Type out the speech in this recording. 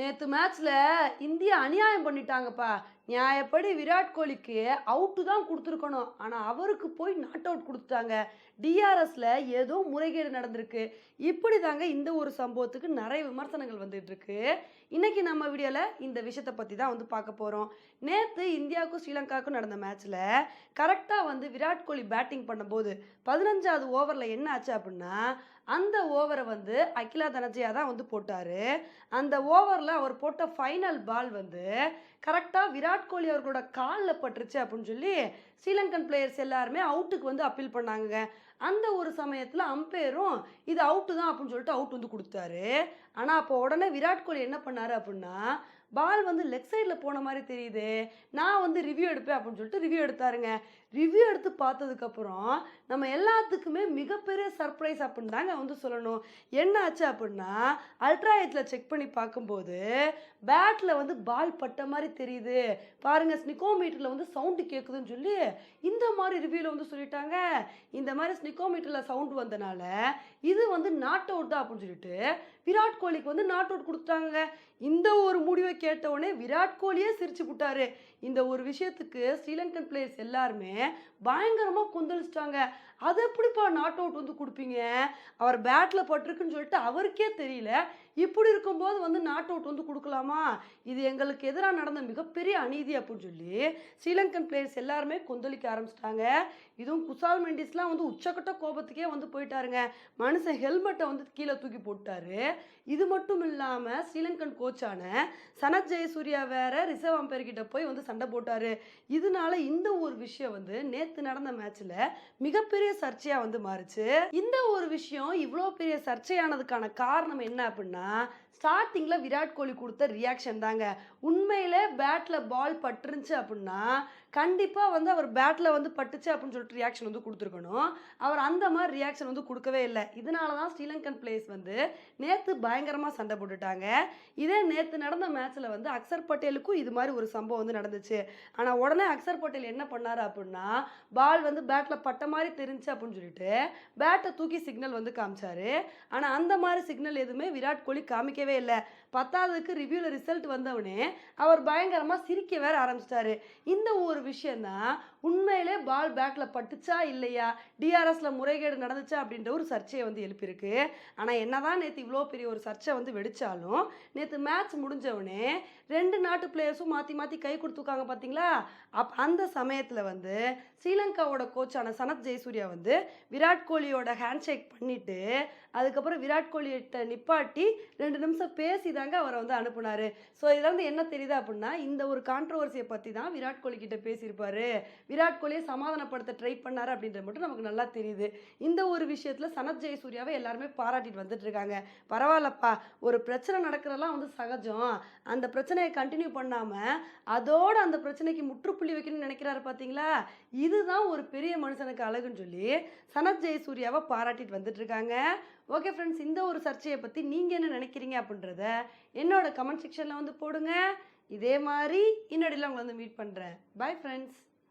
நேற்று மேட்ச்ல இந்தியா அநியாயம் பண்ணிட்டாங்கப்பா. நியாயப்படி விராட் கோலிக்கு அவுட்டு தான் கொடுத்துருக்கணும். ஆனால் அவருக்கு போய் நாட் அவுட் கொடுத்துட்டாங்க. டிஆர்எஸில் ஏதோ முறைகேடு நடந்திருக்கு. இப்படி தாங்க இந்த ஒரு சம்பவத்துக்கு நிறைய விமர்சனங்கள் வந்துகிட்ருக்கு இன்றைக்கி நம்ம வீடியோவில் இந்த விஷயத்தை பற்றி தான் வந்து பார்க்க போகிறோம் நேற்று இந்தியாவுக்கும் ஸ்ரீலங்காவுக்கும் நடந்த மேட்ச்சில் கரெக்டாக வந்து விராட் கோலி பேட்டிங் பண்ணும்போது பதினஞ்சாவது ஓவரில் என்ன ஆச்சு அப்படின்னா அந்த ஓவரை வந்து அகிலா தனஜயா தான் வந்து போட்டார். அந்த ஓவரில் அவர் போட்ட ஃபைனல் பால் வந்து கரெக்டாக விராட் கோலி அவர்களோட காலில் பட்டுருச்சு அப்படின்னு சொல்லி ஸ்ரீலங்கன் பிளேயர்ஸ் எல்லாருமே அவுட்டுக்கு வந்து அப்பீல் பண்ணாங்க அந்த ஒரு சமயத்தில் அம்பையரும் இது அவுட்டு தான் அப்படின்னு சொல்லிட்டு அவுட் வந்து கொடுத்தாரு. ஆனால் அப்போ உடனே விராட் கோலி என்ன பண்ணார் அப்படின்னா பால் வந்து லெக் சைடில் போன மாதிரி தெரியுது. நான் வந்து ரிவ்யூ எடுப்பேன் அப்படின்னு சொல்லிட்டு ரிவ்யூ எடுத்தாருங்க. ரிவ்யூ எடுத்து பார்த்ததுக்கப்புறம் நம்ம எல்லாத்துக்குமே மிகப்பெரிய சர்ப்ரைஸ் அப்படின்னு தாங்க வந்து சொல்லணும். என்ன ஆச்சு அப்படின்னா அல்ட்ரா ஹெச்சில் செக் பண்ணி பார்க்கும்போது பேட்டில் வந்து பால் பட்ட மாதிரி தெரியுது. பாருங்க ஸ்னிகோமீட்டரில் வந்து சவுண்டு கேட்குதுன்னு சொல்லி இந்த மாதிரி ரிவ்யூவில் வந்து சொல்லிட்டாங்க. இந்த மாதிரி ஸ்னிகோமீட்டரில் சவுண்டு வந்தனால இது வந்து நாட் அவுட் தான் அப்படின்னு சொல்லிட்டு விராட் கோலிக்கு வந்து நாட் அவுட் கொடுத்தாங்க இந்த ஒரு முடிவை கேட்ட உடனே விராட் கோலியே சிரிச்சு விட்டாரு இந்த ஒரு விஷயத்துக்கு ஸ்ரீலங்கன் பிளேயர்ஸ் எல்லாருமே பயங்கரமாக கொந்தளிச்சிட்டாங்க. அது எப்படிப்பா நாட் அவுட் வந்து கொடுப்பீங்க? அவர் பேட்டில் பட்டிருக்குன்னு சொல்லிட்டு அவருக்கே தெரியல. இப்படி இருக்கும்போது வந்து நாட் அவுட் வந்து கொடுக்கலாமா? இது எங்களுக்கு எதிராக நடந்த மிகப்பெரிய அநீதி அப்படின்னு சொல்லி ஸ்ரீலங்கன் பிளேயர்ஸ் எல்லாருமே கொந்தளிக்க ஆரம்பிச்சிட்டாங்க. இதுவும் குசால் மெண்டிஸ்லாம் வந்து உச்சக்கட்ட கோபத்துக்கே வந்து போயிட்டாருங்க. மனுஷன் ஹெல்மெட்டை வந்து கீழே தூக்கி போட்டாரு இது மட்டும் இல்லாமல் ஸ்ரீலங்கன் கோச்சான சனத் ஜெயசூர்யா வேற ரிசர்வ் அம்பையர் கிட்ட போய் வந்து சண்டை போட்டாரு. இதனால இந்த ஒரு விஷயம் வந்து நேற்று நடந்த மேட்ச்ல மிகப்பெரிய சர்ச்சையா வந்து மாறுச்சு. இந்த ஒரு விஷயம் இவ்வளோ பெரிய சர்ச்சையானதுக்கான காரணம் என்ன அப்படின்னா ஸ்டார்டிங்கில் விராட் கோலி கொடுத்த ரியாக்ஷன் தாங்க. உண்மையிலே பேட்டில் பால் பட்டுருந்துச்சு அப்படின்னா கண்டிப்பாக வந்து அவர் பேட்டில் வந்து பட்டுச்சு அப்படின்னு சொல்லிட்டு ரியாக்ஷன் வந்து கொடுத்துருக்கணும். அவர் அந்த மாதிரி ரியாக்ஷன் வந்து கொடுக்கவே இல்லை. இதனால தான் ஸ்ரீலங்கன் பிளேஸ் வந்து நேற்று பயங்கரமாக சண்டை போட்டுட்டாங்க. இதே நேற்று நடந்த மேட்ச்சில் வந்து அக்சர் பட்டேலுக்கும் இது மாதிரி ஒரு சம்பவம் வந்து நடந்துச்சு. ஆனால் உடனே அக்சர் பட்டேல் என்ன பண்ணார் அப்படின்னா பால் வந்து பேட்டில் பட்ட மாதிரி தெரிஞ்சு அப்படின்னு சொல்லிட்டு பேட்டை தூக்கி சிக்னல் வந்து காமிச்சாரு. ஆனால் அந்த மாதிரி சிக்னல் எதுவுமே விராட் கோலி காமிக்கவே இல்லை. பத்தாவதுக்கு ரிவ்யூவில் ரிசல்ட் வந்தவுடனே அவர் பயங்கரமாக சிரிக்க வேற ஆரம்பிச்சிட்டாரு. இந்த ஒரு விஷயந்தான் உண்மையிலே பால் பேக்கில் பட்டுச்சா இல்லையா? டிஆர்எஸ்ல முறைகேடு நடந்துச்சா அப்படின்ற ஒரு சர்ச்சையை வந்து எழுப்பியிருக்கு. ஆனால் என்னதான் நேற்று இவ்வளோ பெரிய ஒரு சர்ச்சை வந்து வெடிச்சாலும் நேற்று மேட்ச் முடிஞ்சவுடனே ரெண்டு நாட்டு பிளேயர்ஸும் மாற்றி மாற்றி கை கொடுத்துருக்காங்க பார்த்தீங்களா அப் அந்த சமயத்தில் வந்து ஸ்ரீலங்காவோட கோச்சான சனத் ஜெயசூர்யா வந்து விராட் கோலியோட ஹேண்ட் ஷேக் அதுக்கப்புறம் விராட் கோலிகிட்ட நிப்பாட்டி ரெண்டு நிமிஷம் பேசி தாங்க அவரை வந்து அனுப்புனார். ஸோ இதில் வந்து என்ன தெரியுது அப்படின்னா இந்த ஒரு கான்ட்ரவர்சியை பற்றி தான் விராட் கோலி கிட்ட பேசியிருப்பாரு. விராட் கோலியை சமாதானப்படுத்த ட்ரை பண்ணாரு அப்படின்றது மட்டும் நமக்கு நல்லா தெரியுது. இந்த ஒரு விஷயத்தில் சனத் ஜெயசூர்யாவை எல்லாருமே பாராட்டிட்டு வந்துட்டு இருக்காங்க. பரவாயில்லப்பா ஒரு பிரச்சனை நடக்கிறதெல்லாம் வந்து சகஜம். அந்த பிரச்சனையை கண்டினியூ பண்ணாமல் அதோடு அந்த பிரச்சனைக்கு முற்றுப்புள்ளி வைக்கணும்னு நினைக்கிறாரு பார்த்தீங்களா இதுதான் ஒரு பெரிய மனுஷனுக்கு அழகுன்னு சொல்லி சனத் ஜெயசூர்யாவை பாராட்டிட்டு வந்துட்டு இருக்காங்க. ஓகே ஃப்ரெண்ட்ஸ் இந்த ஒரு சர்ச்சையை பற்றி நீங்கள் என்ன நினைக்கிறீங்க அப்படின்றத என்னோட கமெண்ட் செக்ஷனில் வந்து போடுங்க. இதே மாதிரி இன்னடியில் உங்களை வந்து மீட் பண்ணுறேன் பை ஃப்ரெண்ட்ஸ்